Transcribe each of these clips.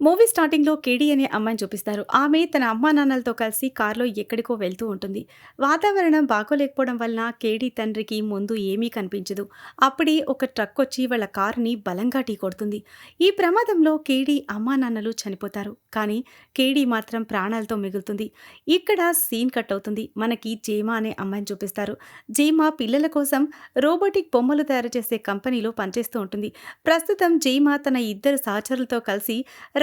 Movie స్టార్టింగ్లో కేడీ అనే అమ్మాయిని చూపిస్తారు. ఆమె తన అమ్మా నాన్నలతో కలిసి కారులో ఎక్కడికో వెళ్తూ ఉంటుంది. వాతావరణం బాగోలేకపోవడం వలన కేడీ తండ్రికి ముందు ఏమీ కనిపించదు. అప్పుడే ఒక ట్రక్ వచ్చి వాళ్ళ కారుని బలంగా టీ కొడుతుంది. ఈ ప్రమాదంలో కేడీ అమ్మా నాన్నలు చనిపోతారు. కానీ కేడీ మాత్రం ప్రాణాలతో మిగులుతుంది. ఇక్కడ సీన్ కట్ అవుతుంది. మనకి జేమా అనే అమ్మాయిని చూపిస్తారు. జేమా పిల్లల కోసం రోబోటిక్ బొమ్మలు తయారు చేసే కంపెనీలో పనిచేస్తూ ఉంటుంది. ప్రస్తుతం జేమా తన ఇద్దరు సహచరులతో కలిసి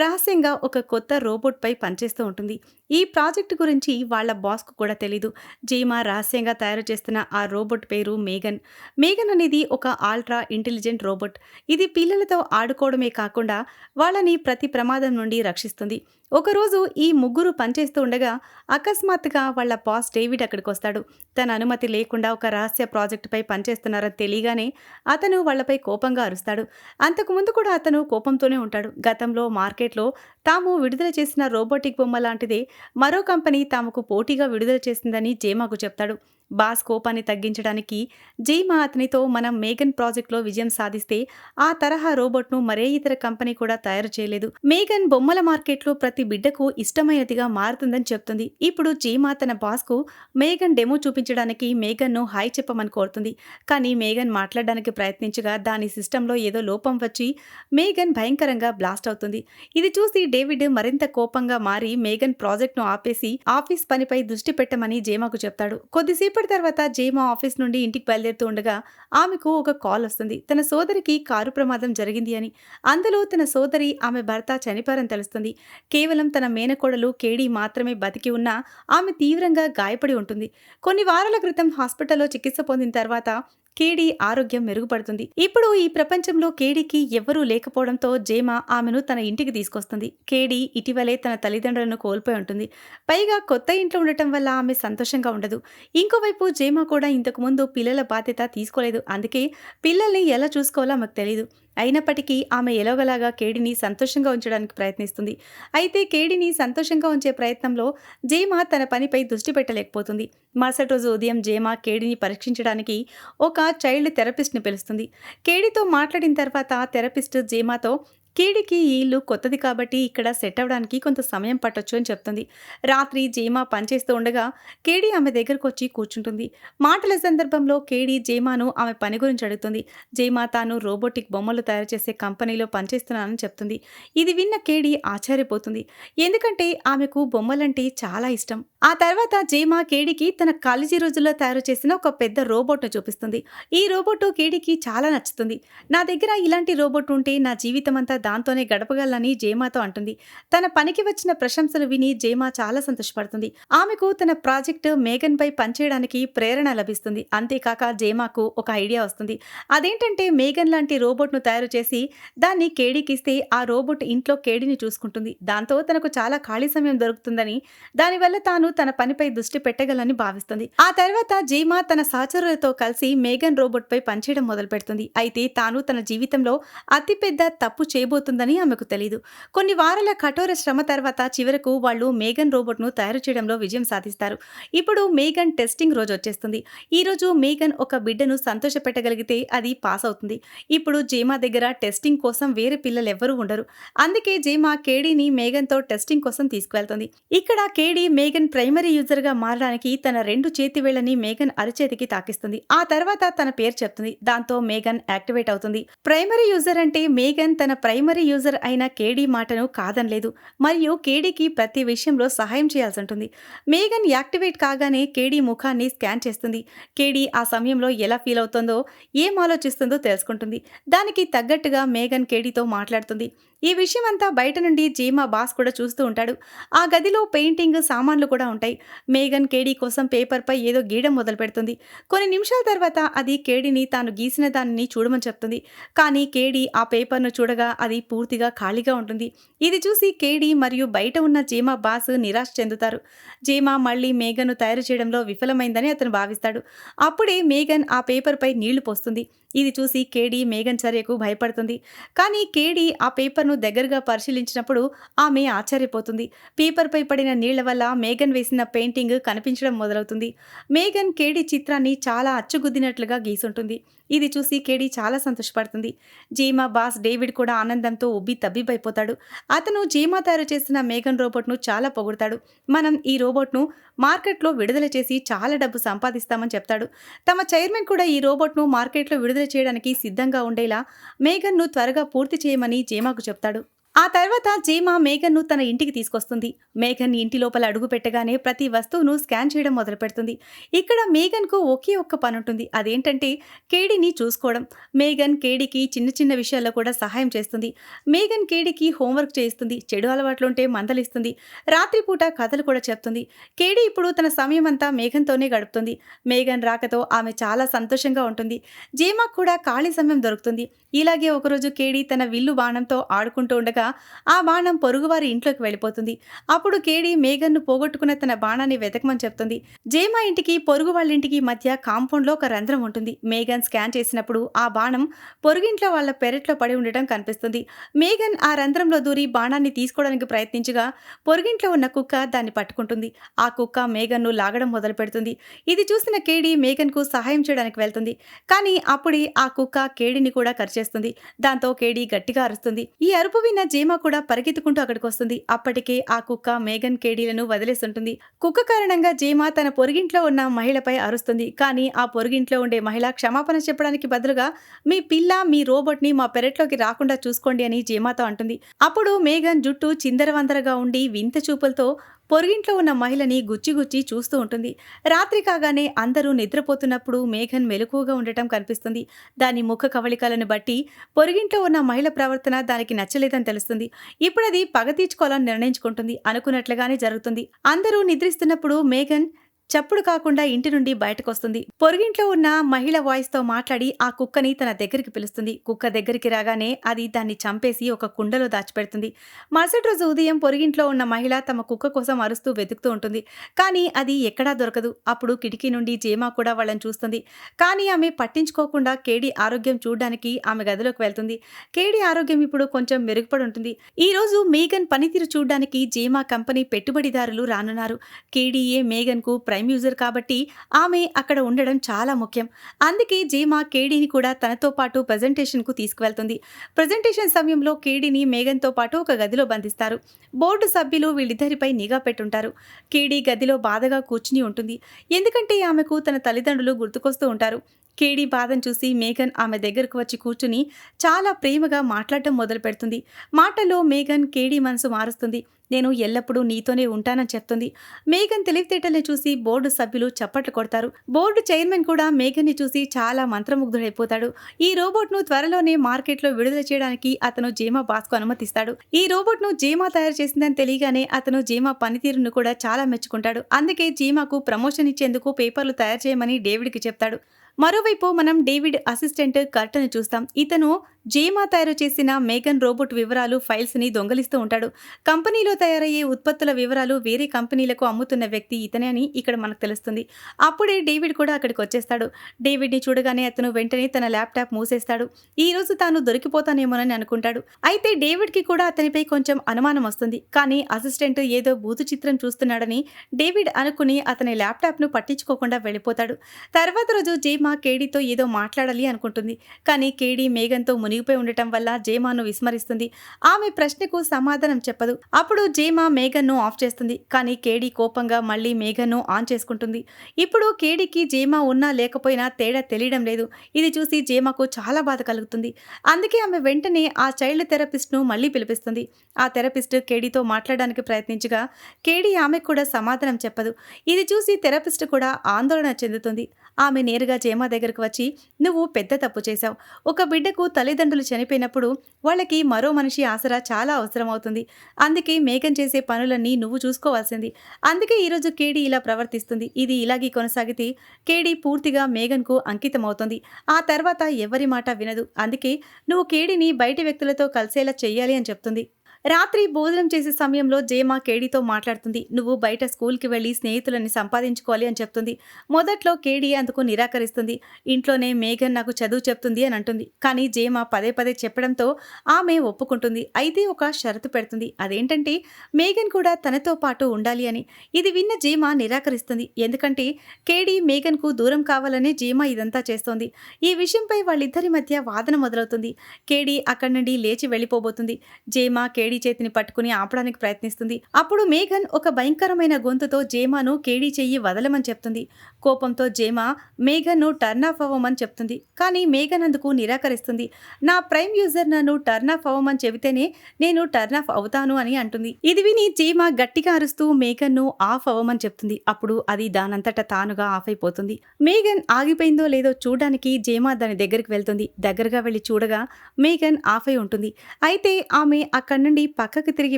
రహస్యంగా ఒక కొత్త రోబోట్ పై పనిచేస్తూ ఉంటుంది. ఈ ప్రాజెక్ట్ గురించి వాళ్ళ బాస్కు కూడా తెలీదు. జీమా రహస్యంగా తయారు చేస్తున్న ఆ రోబోట్ పేరు మేఘన్. మేఘన్ అనేది ఒక ఆల్ట్రా ఇంటెలిజెంట్ రోబోట్. ఇది పిల్లలతో ఆడుకోవడమే కాకుండా వాళ్ళని ప్రతి ప్రమాదం నుండి రక్షిస్తుంది. ఒకరోజు ఈ ముగ్గురు పనిచేస్తూ ఉండగా అకస్మాత్తుగా వాళ్ళ బాస్ డేవిడ్ అక్కడికి వస్తాడు. తన అనుమతి లేకుండా ఒక రహస్య ప్రాజెక్టుపై పనిచేస్తున్నారని తెలియగానే అతను వాళ్ళపై కోపంగా అరుస్తాడు. అంతకుముందు కూడా అతను కోపంతోనే ఉంటాడు. గతంలో మార్కెట్ మార్కెట్లో తాము విడుదల చేసిన రోబోటిక్ బొమ్మ లాంటిదే మరో కంపెనీ తాముకు పోటీగా విడుదల చేసిందని జేమాకు చెప్తాడు. బాస్ కోపాన్ని తగ్గించడానికి జీమా అతనితో మనం మేఘన్ ప్రాజెక్ట్లో విజయం సాధిస్తే ఆ తరహా రోబోట్ను మరే ఇతర కంపెనీ కూడా తయారు చేయలేదు. మేఘన్ బొమ్మల మార్కెట్లో ప్రతి బిడ్డకు ఇష్టమైనదిగా మారుతుందని చెప్తుంది. ఇప్పుడు జీమా తన బాస్కు మేఘన్ డెమో చూపించడానికి మేఘన్ను హాయ్ చెప్పమని కోరుతుంది. కానీ మేఘన్ మాట్లాడడానికి ప్రయత్నించగా దాని సిస్టంలో ఏదో లోపం వచ్చి మేఘన్ భయంకరంగా బ్లాస్ట్ అవుతుంది. ఇది చూసి డేవిడ్ మరింత కోపంగా మారి మేఘన్ ప్రాజెక్ట్ను ఆపేసి ఆఫీస్ పనిపై దృష్టి పెట్టమని జేమాకు చెప్తాడు. కొద్దిసేపు కొద్దిసేపటి తర్వాత జేమా ఆఫీస్ నుండి ఇంటికి బయలుదేరుతూ ఉండగా ఆమెకు ఒక కాల్ వస్తుంది. తన సోదరికి కారు ప్రమాదం జరిగింది అని. అందులో తన సోదరి ఆమె భర్త చనిపోయారని తెలుస్తుంది. కేవలం తన మేనకోడలు కేడీ మాత్రమే బతికి ఉన్నా ఆమె తీవ్రంగా గాయపడి ఉంటుంది. కొన్ని వారాల క్రితం హాస్పిటల్లో చికిత్స పొందిన తర్వాత కేడీ ఆరోగ్యం మెరుగుపడుతుంది. ఇప్పుడు ఈ ప్రపంచంలో కేడీకి ఎవ్వరూ లేకపోవడంతో జేమా ఆమెను తన ఇంటికి తీసుకొస్తుంది. కేడీ ఇటీవలే తన తల్లిదండ్రులను కోల్పోయి ఉంటుంది. పైగా కొత్త ఇంట్లో ఉండటం వల్ల ఆమె సంతోషంగా ఉండదు. ఇంకోవైపు జేమా కూడా ఇంతకుముందు పిల్లల బాధ్యత తీసుకోలేదు. అందుకే పిల్లల్ని ఎలా చూసుకోవాలో ఆమెకు తెలియదు అయినప్పటికీ ఆమె ఎలాగలాగా కేడిని సంతోషంగా ఉంచడానికి ప్రయత్నిస్తుంది. అయితే కేడిని సంతోషంగా ఉంచే ప్రయత్నంలో జేమా తన పనిపై దృష్టి పెట్టలేకపోతుంది. మరుసటి రోజు ఉదయం జేమా కేడిని పరీక్షించడానికి ఒక చైల్డ్ థెరపిస్ట్ని పిలుస్తుంది. కేడితో మాట్లాడిన తర్వాత థెరపిస్ట్ జేమాతో కేడికి ఈ ఇల్లు కొత్తది కాబట్టి ఇక్కడ సెట్ అవ్వడానికి కొంత సమయం పట్టొచ్చు అని చెప్తుంది. రాత్రి జేమా పనిచేస్తూ ఉండగా కేడీ ఆమె దగ్గరకు వచ్చి కూర్చుంటుంది. మాటల సందర్భంలో కేడీ జేమాను ఆమె పని గురించి అడుగుతుంది. జీమా తాను రోబోటిక్ బొమ్మలు తయారు చేసే కంపెనీలో పనిచేస్తున్నానని చెప్తుంది. ఇది విన్న కేడీ ఆశ్చర్యపోతుంది. ఎందుకంటే ఆమెకు బొమ్మలంటే చాలా ఇష్టం. ఆ తర్వాత జేమా కేడికి తన కాలేజీ రోజుల్లో తయారు చేసిన ఒక పెద్ద రోబోట్ను చూపిస్తుంది. ఈ రోబోట్ కేడికి చాలా నచ్చుతుంది. నా దగ్గర ఇలాంటి రోబోట్ ఉంటే నా జీవితం అంతా దాంతోనే గడపగలని జేమాతో అంటుంది. తన పనికి వచ్చిన ప్రశంసలు విని జేమా చాలా సంతోషపడుతుంది. ఆమెకు తన ప్రాజెక్ట్ మేఘన్ పై పనిచేయడానికి ప్రేరణ లభిస్తుంది. అంతేకాక జేమాకు ఒక ఐడియా వస్తుంది. అదేంటంటే మేఘన్ లాంటి రోబోట్ను తయారు చేసి దాన్ని కేడీకిస్తే ఆ రోబోట్ ఇంట్లో కేడీని చూసుకుంటుంది. దాంతో తనకు చాలా ఖాళీ సమయం దొరుకుతుందని దానివల్ల తాను తన పనిపై దృష్టి పెట్టగలని భావిస్తుంది. ఆ తర్వాత జేమా తన సహచరులతో కలిసి మేఘన్ రోబోట్ పై పనిచేయడం మొదలు పెడుతుంది అయితే తాను తన జీవితంలో అతిపెద్ద తప్పు చేయ చేయబోతుందని ఆమెకు తెలియదు కొన్ని వారాల కఠోర శ్రమ తర్వాత చివరకు వాళ్ళు మేఘన్ రోబోట్ను తయారు చేయడంలో విజయం సాధిస్తారు. ఇప్పుడు మేఘన్ టెస్టింగ్ రోజు వచ్చేస్తుంది. ఈ రోజు మేఘన్ ఒక బిడ్డను సంతోషపెట్టగలిగితే అది పాస్ అవుతుంది. ఇప్పుడు జేమా దగ్గర టెస్టింగ్ కోసం వేరే పిల్లలు ఎవ్వరూ ఉండరు. అందుకే జేమా కేడీని మేఘన్తో టెస్టింగ్ కోసం తీసుకువెళ్తుంది. ఇక్కడ కేడీ మేఘన్ ప్రైమరీ యూజర్గా మారడానికి తన రెండు చేతి వేళ్ళని మేఘన్ అరచేతికి తాకిస్తుంది. ఆ తర్వాత తన పేరు చెప్తుంది. దాంతో మేఘన్ యాక్టివేట్ అవుతుంది. ప్రైమరీ యూజర్ అంటే మేఘన్ తన ప్రైమరీ ప్రైమరీ యూజర్ అయిన కేడీ మాటను కాదనలేదు. మరియు కేడీకి ప్రతి విషయంలో సహాయం చేయాల్సి ఉంటుంది. మేఘన్ యాక్టివేట్ కాగానే కేడీ ముఖాన్ని స్కాన్ చేస్తుంది. కేడీ ఆ సమయంలో ఎలా ఫీల్ అవుతుందో ఏం ఆలోచిస్తుందో తెలుసుకుంటుంది. దానికి తగ్గట్టుగా మేఘన్ కేడీతో మాట్లాడుతుంది. ఈ విషయం అంతా బయట నుండి జీమా బాస్ కూడా చూస్తూ ఉంటాడు. ఆ గదిలో పెయింటింగ్ సామాన్లు కూడా ఉంటాయి. మేఘన్ కేడీ కోసం పేపర్పై ఏదో గీయడం మొదలు పెడుతుంది కొన్ని నిమిషాల తర్వాత అది కేడీని తాను గీసిన దానిని చూడమని చెప్తుంది. కానీ కేడీ ఆ పేపర్ను చూడగా అది పూర్తిగా ఖాళీగా ఉంటుంది. ఇది చూసి కేడీ మరియు బయట ఉన్న జీమా బాస్ నిరాశ చెందుతారు. జీమా మళ్ళీ మేఘన్ను తయారు చేయడంలో విఫలమైందని అతను భావిస్తాడు. అప్పుడే మేఘన్ ఆ పేపర్పై నీళ్ళు పోస్తుంది. ఇది చూసి కేడీ మేఘన్ చర్యకు భయపడుతుంది. కానీ కేడీ ఆ పేపర్ పేపర్ను దగ్గరగా పరిశీలించినప్పుడు ఆమె ఆశ్చర్యపోతుంది. పేపర్పై పడిన నీళ్ళ వల్ల మేఘన్ వేసిన పెయింటింగ్ కనిపించడం మొదలవుతుంది. మేఘన్ కేడి చిత్రాన్ని చాలా అచ్చుగుద్దినట్లుగా గీసుంటుంది. ఇది చూసి కేడీ చాలా సంతోషపడుతుంది. జీమా బాస్ డేవిడ్ కూడా ఆనందంతో ఉబ్బి తబ్బిబైపోతాడు. అతను జీమా తయారు చేసిన మేఘన్ రోబోట్ను చాలా పొగుడతాడు. మనం ఈ రోబోట్ను మార్కెట్లో విడుదల చేసి చాలా డబ్బు సంపాదిస్తామని చెప్తాడు. తమ చైర్మన్ కూడా ఈ రోబోట్ను మార్కెట్లో విడుదల చేయడానికి సిద్ధంగా ఉండేలా మేఘన్ను త్వరగా పూర్తి చేయమని జీమాకు చెప్తాడు. ఆ తర్వాత జీమా మేఘన్ను తన ఇంటికి తీసుకొస్తుంది. మేఘన్ ఇంటి లోపల అడుగు పెట్టగానే ప్రతి వస్తువును స్కాన్ చేయడం మొదలు పెడుతుంది. ఇక్కడ మేఘన్కు ఒకే ఒక్క పని ఉంటుంది అదేంటంటే కేడీని చూసుకోవడం. మేఘన్ కేడీకి చిన్న చిన్న విషయాల్లో కూడా సహాయం చేస్తుంది. మేఘన్ కేడీకి హోంవర్క్ చేయిస్తుంది. చెడు అలవాట్లుంటే మందలిస్తుంది రాత్రిపూట కథలు కూడా చెప్తుంది. కేడీ ఇప్పుడు తన సమయం అంతా మేఘన్తోనే గడుపుతుంది. మేఘన్ రాకతో ఆమె చాలా సంతోషంగా ఉంటుంది. జీమాకు కూడా ఖాళీ సమయం దొరుకుతుంది. ఇలాగే ఒకరోజు కేడీ తన విల్లు బాణంతో ఆడుకుంటూ ఉండగా ఆ బాణం పొరుగువారి ఇంట్లోకి వెళ్ళిపోతుంది. అప్పుడు కేడి మేఘన్ను పోగొట్టుకున్న తన బాణాన్ని వెతకమని చెప్తుంది. జేమా ఇంటికి పొరుగు వాళ్ళ ఇంటికి మధ్య కాంపౌండ్లో ఒక రంధ్రం ఉంటుంది. మేఘన్ స్కాన్ చేసినప్పుడు ఆ బాణం పొరుగింట్లో వాళ్ళ పెరట్లో పడి ఉండటం కనిపిస్తుంది. మేఘన్ ఆ రంధ్రంలో దూరి బాణాన్ని తీసుకోవడానికి ప్రయత్నించగా పొరుగింట్లో ఉన్న కుక్క దాన్ని పట్టుకుంటుంది. ఆ కుక్క మేఘన్ను లాగడం మొదలు పెడుతుంది ఇది చూసిన కేడి మేఘన్కు సహాయం చేయడానికి వెళ్తుంది. కానీ అప్పుడే ఆ కుక్క కేడిని కూడా కరిచేస్తుంది. దాంతో కేడి గట్టిగా అరుస్తుంది. ఈ అరుపు విన్న జీమా కూడా పరిగెత్తుకుంటూ అక్కడికి వస్తుంది అప్పటికే ఆ కుక్క మేఘన్ కేడీలను వదిలేస్తుంటుంది. కుక్క కారణంగా జీమా తన పొరుగింట్లో ఉన్న మహిళపై అరుస్తుంది. కానీ ఆ పొరుగింట్లో ఉండే మహిళ క్షమాపణ చెప్పడానికి బదులుగా మీ పిల్ల మీ రోబోట్ని మా పెరట్లోకి రాకుండా చూసుకోండి అని జీమాతో అంటుంది. అప్పుడు మేఘన్ జుట్టు చిందరవందరగా ఉండి వింత చూపులతో పొరుగింట్లో ఉన్న మహిళని గుచ్చిగుచ్చి చూస్తూ ఉంటుంది. రాత్రి కాగానే అందరూ నిద్రపోతున్నప్పుడు మేఘన్ మెలకువగా ఉండటం కనిపిస్తుంది. దాని ముఖ కవళికలను బట్టి పొరుగింట్లో ఉన్న మహిళ ప్రవర్తన దానికి నచ్చలేదని తెలుస్తుంది. ఇప్పుడు అది పగ తీర్చుకోవాలని నిర్ణయించుకుంటుంది. అనుకున్నట్లుగానే జరుగుతుంది. అందరూ నిద్రిస్తున్నప్పుడు మేఘన్ చప్పుడు కాకుండా ఇంటి నుండి బయటకు వస్తుంది పొరుగింట్లో ఉన్న మహిళ వాయిస్తో మాట్లాడి ఆ కుక్కని తన దగ్గరికి పిలుస్తుంది. కుక్క దగ్గరికి రాగానే అది దాన్ని చంపేసి ఒక కుండలో దాచిపెడుతుంది. మరుసటి రోజు ఉదయం పొరుగింట్లో ఉన్న మహిళ తమ కుక్క కోసం అరుస్తూ వెతుకుతూ ఉంటుంది. కానీ అది ఎక్కడా దొరకదు. అప్పుడు కిటికీ నుండి జేమా కూడా వాళ్ళని చూస్తుంది. కానీ ఆమె పట్టించుకోకుండా కేడి ఆరోగ్యం చూడడానికి ఆమె గదిలోకి వెళ్తుంది. కేడి ఆరోగ్యం ఇప్పుడు కొంచెం మెరుగుపడి ఉంటుంది. ఈ రోజు మేఘన్ పనితీరు చూడడానికి జేమా కంపెనీ పెట్టుబడిదారులు రానున్నారు. కేడీఏ మేఘన్కు ప్రైమ్ యూజర్ కాబట్టి ఆమె అక్కడ ఉండడం చాలా ముఖ్యం. అందుకే జేమా కేడీని కూడా తనతో పాటు ప్రజెంటేషన్కు తీసుకువెళ్తుంది. ప్రజెంటేషన్ సమయంలో కేడీని మేఘన్తో పాటు ఒక గదిలో బంధిస్తారు. బోర్డు సభ్యులు వీళ్ళిద్దరిపై నిఘా పెట్టుంటారు. కేడీ గదిలో బాధగా కూర్చుని ఉంటుంది. ఎందుకంటే ఆమెకు తన తల్లిదండ్రులు గుర్తుకొస్తూ ఉంటారు. కేడీ బాధను చూసి మేఘన్ ఆమె దగ్గరకు వచ్చి కూర్చుని చాలా ప్రేమగా మాట్లాడటం మొదలు పెడుతుంది. మాటల్లో మేఘన్ కేడీ మనసు మారుస్తుంది. నేను ఎల్లప్పుడూ నీతోనే ఉంటానని చెప్తుంది. మేఘన్ తెలివితేటల్ని చూసి బోర్డు సభ్యులు చప్పట్లు కొడతారు. బోర్డు చైర్మన్ కూడా మేఘన్ని చూసి చాలా మంత్రముగ్ధుడైపోతాడు. ఈ రోబోట్ను త్వరలోనే మార్కెట్లో విడుదల చేయడానికి అతను జేమా బాస్కు అనుమతిస్తాడు. ఈ రోబోట్ను జేమా తయారు చేసిందని తెలియగానే అతను జేమా పనితీరును కూడా చాలా మెచ్చుకుంటాడు. అందుకే జీమాకు ప్రమోషన్ ఇచ్చేందుకు పేపర్లు తయారు చేయమని డేవిడ్కి చెప్తాడు. మరోవైపు మనం డేవిడ్ అసిస్టెంట్ కర్టన్ చూస్తాం. ఇతను జేమా తయారు చేసిన మేఘన్ రోబోట్ వివరాలు ఫైల్స్ని దొంగలిస్తూ ఉంటాడు. కంపెనీలో తయారయ్యే ఉత్పత్తుల వివరాలు వేరే కంపెనీలకు అమ్ముతున్న వ్యక్తి ఇతనే అని ఇక్కడ మనకు తెలుస్తుంది. అప్పుడే డేవిడ్ కూడా అక్కడికి వచ్చేస్తాడు. డేవిడ్ని చూడగానే అతను వెంటనే తన ల్యాప్టాప్ మూసేస్తాడు. ఈ రోజు తాను దొరికిపోతానేమోనని అనుకుంటాడు. అయితే డేవిడ్కి కూడా అతనిపై కొంచెం అనుమానం వస్తుంది. కానీ అసిస్టెంట్ ఏదో బూతు చిత్రం చూస్తున్నాడని డేవిడ్ అనుకుని అతని ల్యాప్టాప్ను పట్టించుకోకుండా వెళ్ళిపోతాడు. తర్వాత రోజు జేమా కేడీతో ఏదో మాట్లాడాలి అనుకుంటుంది. కానీ కేడీ మేఘంతో మునిగిపోయి ఉండటం వల్ల జేమాను విస్మరిస్తుంది. ఆమె ప్రశ్నకు సమాధానం చెప్పదు. అప్పుడు జేమా మేఘన్ను ఆఫ్ చేస్తుంది. కానీ కేడీ కోపంగా మళ్ళీ మేఘన్ను ఆన్ చేసుకుంటుంది. ఇప్పుడు కేడీకి జేమా ఉన్నా లేకపోయినా తేడా తెలియడం లేదు. ఇది చూసి జేమాకు చాలా బాధ కలుగుతుంది. అందుకే ఆమె వెంటనే ఆ చైల్డ్ థెరపిస్ట్ను మళ్ళీ పిలిపిస్తుంది. ఆ థెరపిస్ట్ కేడీతో మాట్లాడడానికి ప్రయత్నించగా కేడీ ఆమెకు కూడా సమాధానం చెప్పదు. ఇది చూసి థెరపిస్ట్ కూడా ఆందోళన చెందుతుంది. ఆమె నేరుగా జేమా దగ్గరకు వచ్చి నువ్వు పెద్ద తప్పు చేశావు. ఒక బిడ్డకు తల్లిదండ్రులు చనిపోయినప్పుడు వాళ్ళకి మరో మనిషి ఆసరా చాలా అవసరం అవుతుంది అందుకే మేఘం చేసే పనులన్నీ నువ్వు చూసుకోవాల్సింది. అందుకే ఈరోజు కేడీ ఇలా ప్రవర్తిస్తుంది. ఇది ఇలాగే కొనసాగితే కేడీ పూర్తిగా మేఘన్కు అంకితమవుతుంది. ఆ తర్వాత ఎవరి మాట వినదు. అందుకే నువ్వు కేడీని బయటి వ్యక్తులతో కలిసేలా చేయాలి అని చెప్తుంది. రాత్రి భోజనం చేసే సమయంలో జేమా కేడీతో మాట్లాడుతుంది. నువ్వు బయట స్కూల్కి వెళ్ళి స్నేహితులని సంపాదించుకోవాలి అని చెప్తుంది. మొదట్లో కేడీ అందుకు నిరాకరిస్తుంది. ఇంట్లోనే మేఘన్ నాకు చదువు చెప్తుంది అని అంటుంది. కానీ జేమా పదే పదే చెప్పడంతో ఆమె ఒప్పుకుంటుంది. అయితే ఒక షరతు పెడుతుంది. అదేంటంటే మేఘన్ కూడా తనతో పాటు ఉండాలి అని. ఇది విన్న జీమా నిరాకరిస్తుంది. ఎందుకంటే కేడీ మేఘన్కు దూరం కావాలనే జీమా ఇదంతా చేస్తోంది. ఈ విషయంపై వాళ్ళిద్దరి మధ్య వాదన మొదలవుతుంది. కేడీ అక్కడి నుండి లేచి వెళ్ళిపోబోతుంది. జేమ కేడీ చేతిని పట్టుకుని ఆపడానికి ప్రయత్నిస్తుంది. అప్పుడు మేఘన్ ఒక భయంకరమైన గొంతుతో జేమాను కేడీ చెయ్యి వదలమని చెప్తుంది. కోపంతో జేమా మేఘన్ను టర్న్ ఆఫ్ అవ్వమని చెప్తుంది. కానీ మేఘన్ అందుకు నిరాకరిస్తుంది. నా ప్రైమ్ యూజర్ నన్ను టర్న్ ఆఫ్ అవ్వమని చెబితేనే నేను టర్న్ ఆఫ్ అవుతాను అని అంటుంది. ఇది విని జీమా గట్టిగా అరుస్తూ మేఘన్ను ఆఫ్ అవ్వమని చెప్తుంది. అప్పుడు అది దానంతట తానుగా ఆఫ్ అయిపోతుంది. మేఘన్ ఆగిపోయిందో లేదో చూడడానికి జేమా దాని దగ్గరికి వెళ్తుంది. దగ్గరగా వెళ్ళి చూడగా మేఘన్ ఆఫ్ అయి ఉంటుంది. అయితే ఆమె అక్కడి నుండి పక్కకు తిరిగి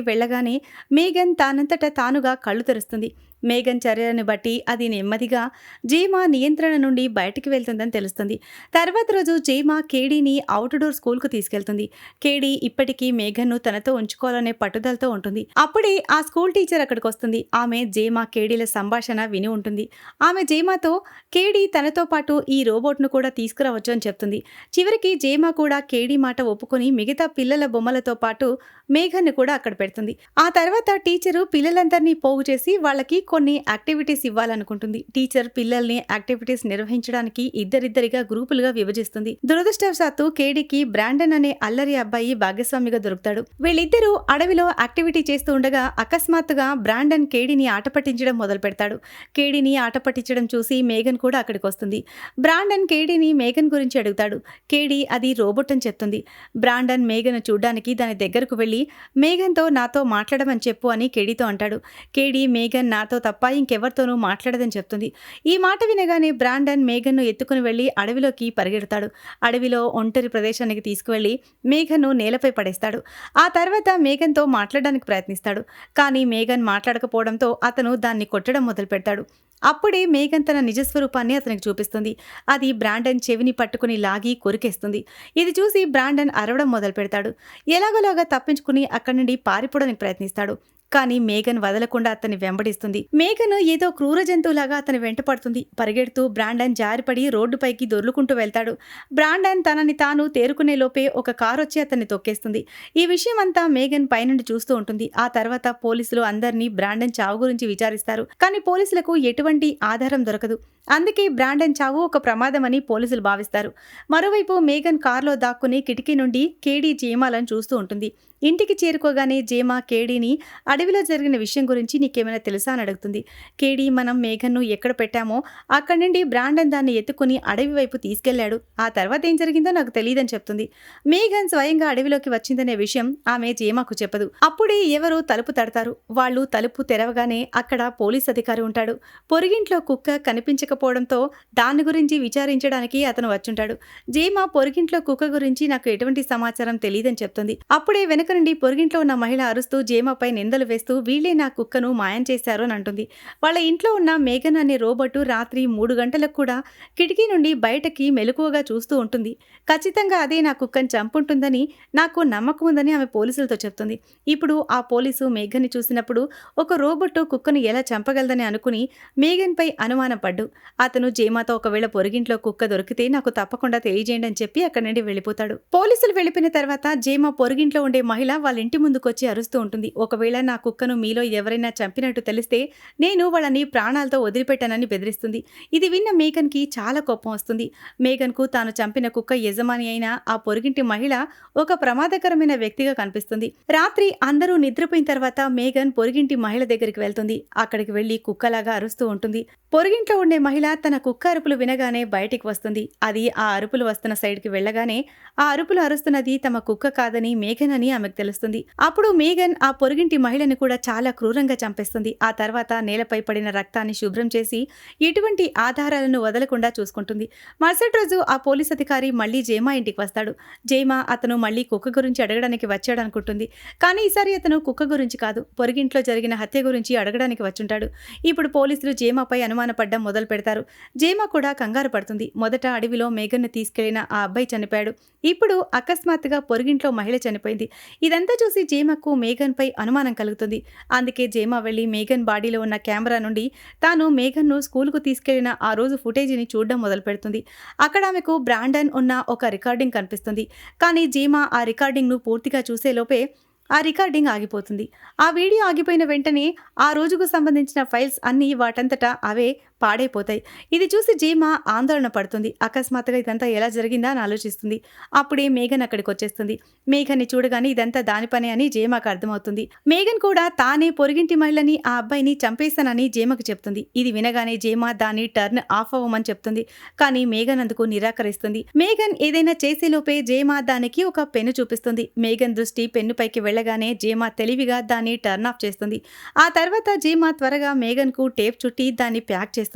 వెళ్ళగానే మేఘన్ తానంతట తానుగా కళ్ళు తెరుస్తుంది. మేఘన్ చర్యలను బట్టి అది నెమ్మదిగా జేమా నియంత్రణ నుండి బయటికి వెళ్తుందని తెలుస్తుంది. తర్వాత రోజు జేమా కేడీని అవుట్డోర్ స్కూల్కు తీసుకెళ్తుంది. కేడీ ఇప్పటికీ మేఘన్ను తనతో ఉంచుకోవాలనే పట్టుదలతో ఉంటుంది. అప్పుడే ఆ స్కూల్ టీచర్ అక్కడికి వస్తుంది. ఆమె జేమా కేడీల సంభాషణ విని ఉంటుంది. ఆమె జేమాతో కేడీ తనతో పాటు ఈ రోబోట్ను కూడా తీసుకురావచ్చు అని చెప్తుంది. చివరికి జేమా కూడా కేడీ మాట ఒప్పుకొని మిగతా పిల్లల బొమ్మలతో పాటు మేఘన్ను కూడా అక్కడ పెడుతుంది. ఆ తర్వాత టీచరు పిల్లలందరినీ పోగు చేసి వాళ్ళకి కొన్ని యాక్టివిటీస్ ఇవ్వాలనుకుంటుంది. టీచర్ పిల్లల్ని యాక్టివిటీస్ నిర్వహించడానికి ఇద్దరిద్దరిగా గ్రూపులుగా విభజిస్తుంది. దురదృష్టవశాత్తు కేడీకి బ్రాండన్ అనే అల్లరి అబ్బాయి భాగస్వామిగా దొరుకుతాడు. వీళ్ళిద్దరూ అడవిలో యాక్టివిటీ చేస్తూ ఉండగా అకస్మాత్తుగా బ్రాండన్ కేడీని ఆట పట్టించడం మొదలు పెడతాడు కేడీని ఆట పట్టించడం చూసి మేఘన్ కూడా అక్కడికి వస్తుంది బ్రాండన్ కేడీని మేఘన్ గురించి అడుగుతాడు. కేడీ అది రోబోట్ అని చెప్తుంది. బ్రాండన్ మేఘన్ చూడ్డానికి దాని దగ్గరకు వెళ్ళి మేఘన్తో నాతో మాట్లాడమని చెప్పు అని కేడీతో అంటాడు. కేడీ మేఘన్ నాతో తప్ప ఇంకెవరితోనూ మాట్లాడదని చెప్తుంది. ఈ మాట వినగానే బ్రాండన్ మేఘన్ను ఎత్తుకుని వెళ్ళి అడవిలోకి పరిగెడతాడు. అడవిలో ఒంటరి ప్రదేశానికి తీసుకువెళ్ళి మేఘన్ను నేలపై పడేస్తాడు. ఆ తర్వాత మేఘన్తో మాట్లాడడానికి ప్రయత్నిస్తాడు. కానీ మేఘన్ మాట్లాడకపోవడంతో అతను దాన్ని కొట్టడం మొదలు పెడతాడు అప్పుడే మేఘన్ తన నిజస్వరూపాన్ని అతనికి చూపిస్తుంది. అది బ్రాండన్ చెవిని పట్టుకుని లాగి కొరికేస్తుంది. ఇది చూసి బ్రాండన్ అరవడం మొదలు పెడతాడు ఎలాగోలాగా తప్పించుకుని అక్కడి నుండి పారిపోవడానికి ప్రయత్నిస్తాడు. కానీ మేఘన్ వదలకుండా అతన్ని వెంబడిస్తుంది. మేఘన్ ఏదో క్రూర జంతువులాగా అతని వెంట పడుతుంది. పరిగెడుతూ బ్రాండన్ జారిపడి రోడ్డుపైకి దొర్లుకుంటూ వెళ్తాడు. బ్రాండన్ తనని తాను తేరుకునే లోపే ఒక కారు వచ్చి అతన్ని తొక్కేస్తుంది. ఈ విషయం అంతా మేఘన్ పైనుండి చూస్తూ ఉంటుంది. ఆ తర్వాత పోలీసులు అందరినీ బ్రాండన్ చావు గురించి విచారిస్తారు. కానీ పోలీసులకు ఎటువంటి ఆధారం దొరకదు. అందుకే బ్రాండన్ చావు ఒక ప్రమాదమని పోలీసులు భావిస్తారు. మరోవైపు మేఘన్ కారులో దాక్కుని కిటికీ నుండి కేడీ జీమాలను చూస్తూ ఉంటుంది. ఇంటికి చేరుకోగానే జేమా కేడీని అడవిలో జరిగిన విషయం గురించి నీకేమైనా తెలుసా అని అడుగుతుంది. కేడీ మనం మేఘన్ను ఎక్కడ పెట్టామో అక్కడి నుండి బ్రాండన్ దాన్ని ఎత్తుకుని అడవి వైపు తీసుకెళ్ళాడు. ఆ తర్వాత ఏం జరిగిందో నాకు తెలియదని చెప్తుంది. మేఘన్ స్వయంగా అడవిలోకి వచ్చిందనే విషయం ఆమె జేమాకు చెప్పదు. అప్పుడే ఎవరో తలుపు తడతారు. వాళ్ళు తలుపు తెరవగానే అక్కడ పోలీస్ అధికారి ఉంటాడు. పొరుగింట్లో కుక్క కనిపించకపోవడంతో దాని గురించి విచారించడానికి అతను వచ్చుంటాడు. జేమా పొరుగింట్లో కుక్క గురించి నాకు ఎటువంటి సమాచారం తెలియదని చెప్తుంది. అప్పుడే వెనక నుండి పొరుగింట్లో ఉన్న మహిళ అరుస్తూ జేమాపై నిందలు వేస్తూ వీళ్ళే నా కుక్కను మాయం చేశారు అని అంటుంది. వాళ్ళ ఇంట్లో ఉన్న మేఘన్ అనే రోబోటు రాత్రి మూడు గంటలకు కూడా కిటికీ నుండి బయటకి మెలకువగా చూస్తూ ఉంటుంది. ఖచ్చితంగా అదే నా కుక్కను చంపుంటుందని నాకు నమ్మకం ఉందని ఆమె పోలీసులతో చెప్తుంది. ఇప్పుడు ఆ పోలీసు మేఘన్ని చూసినప్పుడు ఒక రోబోట్ కుక్కను ఎలా చంపగలదని అనుకుని మేఘన్పై అనుమానం పడ్డు అతను జేమాతో ఒకవేళ పొరుగింట్లో కుక్క దొరికితే నాకు తప్పకుండా తెలియజేయండి అని చెప్పి అక్కడి నుండి వెళ్ళిపోతాడు. పోలీసులు వెళ్ళిపోయిన తర్వాత జేమా పొరుగింట్లో ఉండే మహిళ మహిళ వాళ్ళ ఇంటి ముందుకొచ్చి అరుస్తూ ఉంటుంది. ఒకవేళ నా కుక్కను మీలో ఎవరైనా చంపినట్టు తెలిస్తే నేను వాళ్ళని ప్రాణాలతో వదిలిపెట్టానని బెదిరిస్తుంది. ఇది విన్న మేఘన్కి చాలా కోపం వస్తుంది. మేఘన్కు తాను చంపిన కుక్క యజమాని అయిన ఆ పొరుగింటి మహిళ ఒక ప్రమాదకరమైన వ్యక్తిగా కనిపిస్తుంది. రాత్రి అందరూ నిద్రపోయిన తర్వాత మేఘన్ పొరుగింటి మహిళ దగ్గరికి వెళ్తుంది. అక్కడికి వెళ్ళి కుక్కలాగా అరుస్తూ ఉంటుంది. పొరుగింట్లో ఉండే మహిళ తన కుక్క అరుపులు వినగానే బయటికి వస్తుంది. అది ఆ అరుపులు వస్తున్న సైడ్కి వెళ్ళగానే ఆ అరుపులు అరుస్తున్నది తమ కుక్క కాదని మేఘన్ అని ఆమె ఆమెకు తెలుస్తుంది. అప్పుడు మేఘన్ ఆ పొరుగింటి మహిళను కూడా చాలా క్రూరంగా చంపేస్తుంది. ఆ తర్వాత నేలపై పడిన రక్తాన్ని శుభ్రం చేసి ఎటువంటి ఆధారాలను వదలకుండా చూసుకుంటుంది. మరుసటి రోజు ఆ పోలీస్ అధికారి మళ్ళీ జేమా ఇంటికి వస్తాడు. జేమా అతను మళ్ళీ కుక్క గురించి అడగడానికి వచ్చాడు అనుకుంటుంది కానీ ఈసారి అతను కుక్క గురించి కాదు పొరుగింట్లో జరిగిన హత్య గురించి అడగడానికి వచ్చుంటాడు. ఇప్పుడు పోలీసులు జేమాపై అనుమానపడ్డం మొదలు పెడతారు. జేమా కూడా కంగారు పడుతుంది. మొదట అడవిలో మేఘన్ను తీసుకెళ్ళిన ఆ అబ్బాయి చనిపోయాడు. ఇప్పుడు అకస్మాత్తుగా పొరుగింట్లో మహిళ చనిపోయింది. ఇదంతా చూసి జేమకు మేఘన్పై అనుమానం కలుగుతుంది. అందుకే జేమ వెళ్ళి మేఘన్ బాడీలో ఉన్న కెమెరా నుండి తాను మేఘన్ను స్కూల్కు తీసుకెళ్ళిన ఆ రోజు ఫుటేజీని చూడడం మొదలు పెడుతుంది అక్కడ ఆమెకు బ్రాండన్ ఉన్న ఒక రికార్డింగ్ కనిపిస్తుంది. కానీ జీమా ఆ రికార్డింగ్ను పూర్తిగా చూసేలోపే ఆ రికార్డింగ్ ఆగిపోతుంది. ఆ వీడియో ఆగిపోయిన వెంటనే ఆ రోజుకు సంబంధించిన ఫైల్స్ అన్నీ వాటంతటా అవే పాడైపోతాయి. ఇది చూసి జీమా ఆందోళన పడుతుంది. అకస్మాత్తుగా ఇదంతా ఎలా జరిగిందా అని ఆలోచిస్తుంది. అప్పుడే మేఘన్ అక్కడికి వచ్చేస్తుంది మేఘన్ని చూడగానే ఇదంతా దాని పనే అని జేమాకు అర్థమవుతుంది. మేఘన్ కూడా తానే పొరుగింటి మహిళని ఆ అబ్బాయిని చంపేస్తానని జేమకు చెప్తుంది. ఇది వినగానే జేమా దాన్ని టర్న్ ఆఫ్ అవ్వమని చెప్తుంది. కానీ మేఘన్ అందుకు నిరాకరిస్తుంది. మేఘన్ ఏదైనా చేసేలోపే జేమా దానికి ఒక పెన్ను చూపిస్తుంది. మేఘన్ దృష్టి పెన్ను పైకి వెళ్ళగానే జేమా తెలివిగా దాన్ని టర్న్ ఆఫ్ చేస్తుంది. ఆ తర్వాత జేమా త్వరగా మేఘన్కు టేప్ చుట్టి దాన్ని ప్యాక్ చేస్తుంది.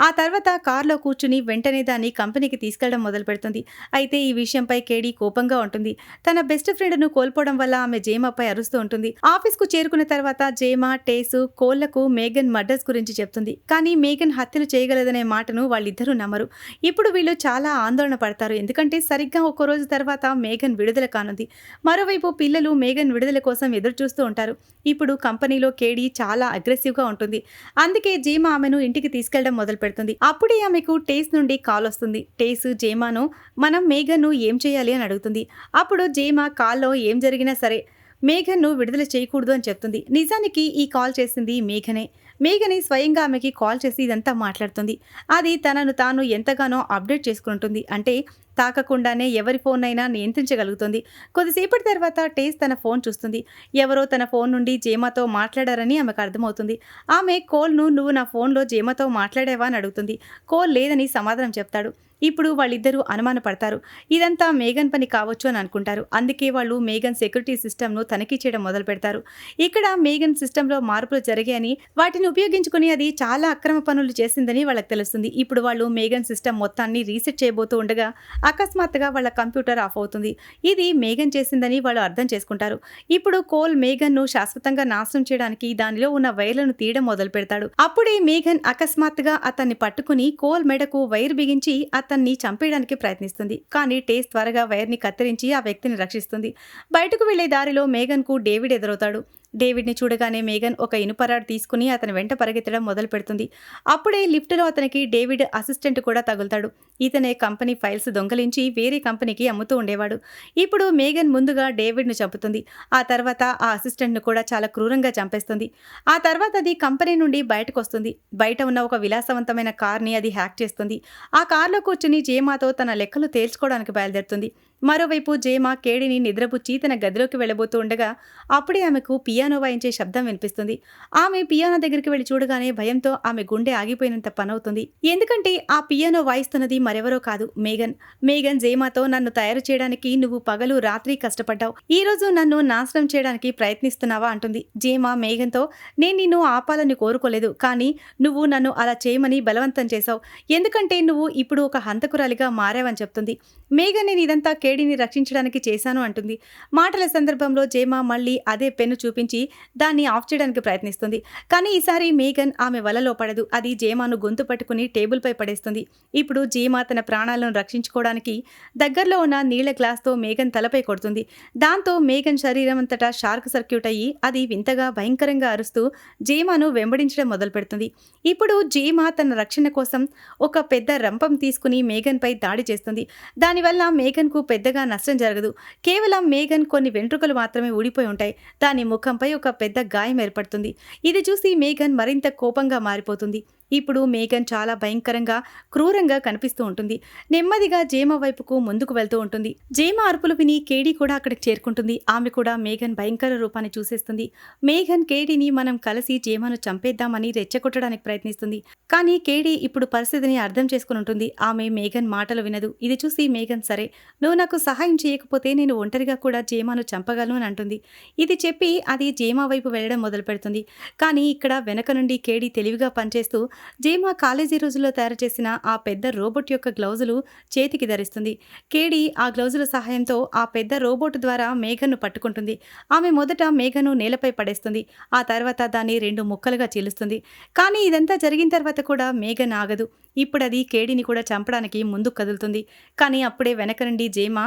ఆ తర్వాత కార్లో కూర్చుని వెంటనే దాన్ని కంపెనీకి తీసుకెళ్ళడం మొదలు పెడుతుంది. అయితే ఈ విషయంపై కేడీ కోపంగా ఉంటుంది. తన బెస్ట్ ఫ్రెండ్ను కోల్పోవడం వల్ల ఆమె జేమాపై అరుస్తూ ఉంటుంది. ఆఫీస్కు చేరుకున్న తర్వాత జేమా టేసు కోళ్ళకు మేఘన్ మర్డర్స్ గురించి చెప్తుంది. కానీ మేఘన్ హత్యలు చేయగలదనే మాటను వాళ్ళిద్దరూ నమ్మరు. ఇప్పుడు వీళ్ళు చాలా ఆందోళన పడతారు. ఎందుకంటే సరిగ్గా ఒక రోజు తర్వాత మేఘన్ విడుదల కానుంది. మరోవైపు పిల్లలు మేఘన్ విడుదల కోసం ఎదురు చూస్తూ ఉంటారు. ఇప్పుడు కంపెనీలో కేడీ చాలా అగ్రెసివ్గా ఉంటుంది. అందుకే జేమా ఆమెను ఇంటికి తీసుకెళ్ళడం మొదలు పెడుతుంది. అప్పుడే ఆమెకు టేస్ నుండి కాల్ వస్తుంది. టేస్ జేమాను మనం మేఘన్ను ఏం చేయాలి? అని అడుగుతుంది. అప్పుడు జేమా కాల్లో ఏం జరిగినా సరే మేఘన్ను విడుదల చేయకూడదు అని చెప్తుంది. నిజానికి ఈ కాల్ చేసింది మేఘనే. మేఘని స్వయంగా ఆమెకి కాల్ చేసి ఇదంతా మాట్లాడుతుంది. అది తనను తాను ఎంతగానో అప్డేట్ చేసుకుంటుంది. అంటే తాకకుండానే ఎవరి ఫోన్ అయినా నియంత్రించగలుగుతుంది. కొద్దిసేపటి తర్వాత టేస్ తన ఫోన్ చూస్తుంది. ఎవరో తన ఫోన్ నుండి జేమాతో మాట్లాడారని ఆమెకు అర్థమవుతుంది. ఆమె కోల్ను నువ్వు నా ఫోన్లో జేమాతో మాట్లాడావా అని అడుగుతుంది. కోల్ లేదని సమాధానం చెప్తాడు. ఇప్పుడు వాళ్ళిద్దరూ అనుమాన పడతారు. ఇదంతా మేఘన్ పని కావచ్చు అని అనుకుంటారు. అందుకే వాళ్ళు మేఘన్ సెక్యూరిటీ సిస్టమ్ను తనిఖీ చేయడం మొదలు పెడతారు. ఇక్కడ మేఘన్ సిస్టంలో మార్పులు జరిగాయని వాటిని ఉపయోగించుకుని అది చాలా అక్రమ పనులు చేసిందని వాళ్ళకి తెలుస్తుంది. ఇప్పుడు వాళ్ళు మేఘన్ సిస్టమ్ మొత్తాన్ని రీసెట్ చేయబోతూ ఉండగా అకస్మాత్తుగా వాళ్ళ కంప్యూటర్ ఆఫ్ అవుతుంది. ఇది మేఘన్ చేసిందని వాళ్ళు అర్థం చేసుకుంటారు. ఇప్పుడు కోల్ మేఘన్ను శాశ్వతంగా నాశనం చేయడానికి దానిలో ఉన్న వైర్లను తీయడం మొదలు పెడతాడు అప్పుడే మేఘన్ అకస్మాత్తుగా అతన్ని పట్టుకుని కోల్ మెడకు వైర్ బిగించి అతన్ని చంపేయడానికి ప్రయత్నిస్తుంది. కానీ టేస్ త్వరగా వైర్ని కత్తిరించి ఆ వ్యక్తిని రక్షిస్తుంది. బయటకు వెళ్ళే దారిలో మేఘన్కు డేవిడ్ ఎదురవుతాడు. డేవిడ్ని చూడగానే మేఘన్ ఒక ఇనుపరాడు తీసుకుని అతని వెంట పరిగెత్తడం మొదలు పెడుతుంది. అప్పుడే లిఫ్ట్లో అతనికి డేవిడ్ అసిస్టెంట్ కూడా తగులుతాడు. ఇతనే కంపెనీ ఫైల్స్ దొంగలించి వేరే కంపెనీకి అమ్ముతూ ఉండేవాడు. ఇప్పుడు మేఘన్ ముందుగా డేవిడ్ను చంపుతుంది. ఆ తర్వాత ఆ అసిస్టెంట్ను కూడా చాలా క్రూరంగా చంపేస్తుంది. ఆ తర్వాత అది కంపెనీ నుండి బయటకు వస్తుంది బయట ఉన్న ఒక విలాసవంతమైన కార్ని అది హ్యాక్ చేస్తుంది. ఆ కార్లో కూర్చుని జేమాతో తన లెక్కలు తేల్చుకోవడానికి బయలుదేరుతుంది. మరోవైపు జేమా కేడిని నిద్రపుచ్చి తన గదిలోకి వెళ్ళబోతూ ఉండగా అప్పుడే ఆమెకు పియానో వాయించే శబ్దం వినిపిస్తుంది. ఆమె పియానో దగ్గరికి వెళ్ళి చూడగానే భయంతో ఆమె గుండె ఆగిపోయినంత పనవుతుంది. ఎందుకంటే ఆ పియానో వాయిస్తున్నది మరెవరో కాదు మేఘన్. మేఘన్ జేమాతో నన్ను తయారు చేయడానికి నువ్వు పగలు రాత్రి కష్టపడ్డావు. ఈ రోజు నన్ను నాశనం చేయడానికి ప్రయత్నిస్తున్నావా అంటుంది. జేమా మేఘన్తో నేను నిన్ను ఆపాలని కోరుకోలేదు కానీ నువ్వు నన్ను అలా చేయమని బలవంతం చేశావు. ఎందుకంటే నువ్వు ఇప్పుడు ఒక హంతకురాలిగా మారావని చెప్తుంది. మేఘన్ నేను ఇదంతా కేడిని రక్షించడానికి చేశాను అంటుంది. మాటల సందర్భంలో జేమా మళ్ళీ అదే పెన్ను చూపించి దాన్ని ఆఫ్ చేయడానికి ప్రయత్నిస్తుంది. కానీ ఈసారి మేఘన్ ఆమె వలలో పడదు. అది జేమాను గొంతు పట్టుకుని టేబుల్పై పడేస్తుంది. ఇప్పుడు జీమా తన ప్రాణాలను రక్షించుకోవడానికి దగ్గరలో ఉన్న నీళ్ళ గ్లాస్తో మేఘన్ తలపై కొడుతుంది. దాంతో మేఘన్ శరీరం అంతటా షార్క్ సర్క్యూట్ అయ్యి అది వింతగా భయంకరంగా అరుస్తూ జీమాను వెంబడించడం మొదలు పెడుతుంది ఇప్పుడు జీమా తన రక్షణ కోసం ఒక పెద్ద రంపం తీసుకుని మేఘన్పై దాడి చేస్తుంది. దానివల్ల మేఘన్కు పెద్దగా నష్టం జరగదు. కేవలం మేఘన్ కొన్ని వెంట్రుకలు మాత్రమే ఊడిపోయి ఉంటాయి. దాని ముఖంపై ఒక పెద్ద గాయం ఏర్పడుతుంది. ఇది చూసి మేఘన్ మరింత కోపంగా మారిపోతుంది. ఇప్పుడు మేఘన్ చాలా భయంకరంగా క్రూరంగా కనిపిస్తూ ఉంటుంది. నెమ్మదిగా జేమ వైపుకు ముందుకు వెళ్తూ ఉంటుంది. జేమ అరుపులు విని కేడీ కూడా అక్కడికి చేరుకుంటుంది. ఆమె కూడా మేఘన్ భయంకర రూపాన్ని చూసేస్తుంది. మేఘన్ కేడీని మనం కలిసి జేమను చంపేద్దామని రెచ్చగొట్టడానికి ప్రయత్నిస్తుంది. కానీ కేడీ ఇప్పుడు పరిస్థితిని అర్థం చేసుకుని ఉంటుంది. ఆమె మేఘన్ మాటలు వినదు. ఇది చూసి మేఘన్ సరే నువ్వు నాకు సహాయం చేయకపోతే నేను ఒంటరిగా కూడా జేమాను చంపగలను అని అంటుంది. ఇది చెప్పి అది జేమా వైపు వెళ్ళడం మొదలు పెడుతుంది కానీ ఇక్కడ వెనక నుండి కేడీ తెలివిగా పనిచేస్తూ జేమా కాలేజీ రోజుల్లో తయారు చేసిన ఆ పెద్ద రోబోట్ యొక్క గ్లౌజులు చేతికి ధరిస్తుంది. కేడి ఆ గ్లౌజుల సహాయంతో ఆ పెద్ద రోబోట్ ద్వారా మేఘను పట్టుకుంటుంది. ఆమె మొదట మేఘను నేలపై పడేస్తుంది. ఆ తర్వాత దాన్ని రెండు ముక్కలుగా చీలుస్తుంది. కానీ ఇదంతా జరిగిన తర్వాత కూడా మేఘన్ ఆగదు ఇప్పుడు అది కేడిని కూడా చంపడానికి ముందుకు కదులుతుంది. కానీ అప్పుడే వెనక నుండి జేమ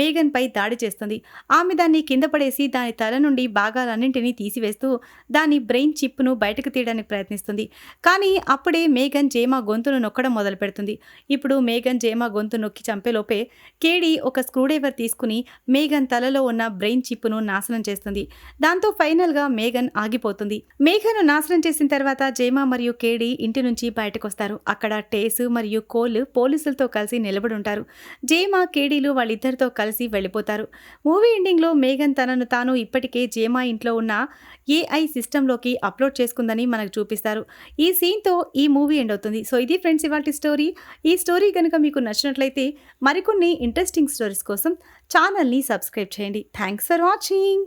మేఘన్పై దాడి చేస్తుంది. ఆమె దాన్ని కింద పడేసి దాని తల నుండి భాగాలన్నింటినీ తీసివేస్తూ దాని బ్రెయిన్ చిప్ను బయటకు తీయడానికి ప్రయత్నిస్తుంది. కానీ అప్పుడే మేఘన్ జేమ గొంతును నొక్కడం మొదలు పెడుతుంది. ఇప్పుడు మేఘన్ జేమ గొంతు నొక్కి చంపేలోపే కేడి ఒక స్క్రూడ్రైవర్ తీసుకుని మేఘన్ తలలో ఉన్న బ్రెయిన్ చిప్ను నాశనం చేస్తుంది. దాంతో ఫైనల్గా మేఘన్ ఆగిపోతుంది. మేఘను నాశనం చేసిన తర్వాత జేమ మరియు కేడి ఇంటి నుంచి బయటకొస్తారు. అక్కడ టే టేసు మరియు కోల్ పోలీసులతో కలిసి నిలబడి ఉంటారు కేడీలు వాళ్ళిద్దరితో కలిసి వెళ్ళిపోతారు. మూవీ ఎండింగ్లో మేఘన్ తనను తాను ఇప్పటికే జేమా ఇంట్లో ఉన్న ఏఐ సిస్టంలోకి అప్లోడ్ చేసుకుందని మనకు చూపిస్తారు. ఈ సీన్తో ఈ మూవీ ఎండ్ అవుతుంది సో ఇది ఫ్రెండ్స్ ఇవాళ స్టోరీ. ఈ స్టోరీ కనుక మీకు నచ్చినట్లయితే మరికొన్ని ఇంట్రెస్టింగ్ స్టోరీస్ కోసం ఛానల్ని సబ్స్క్రైబ్ చేయండి. Thanks for watching.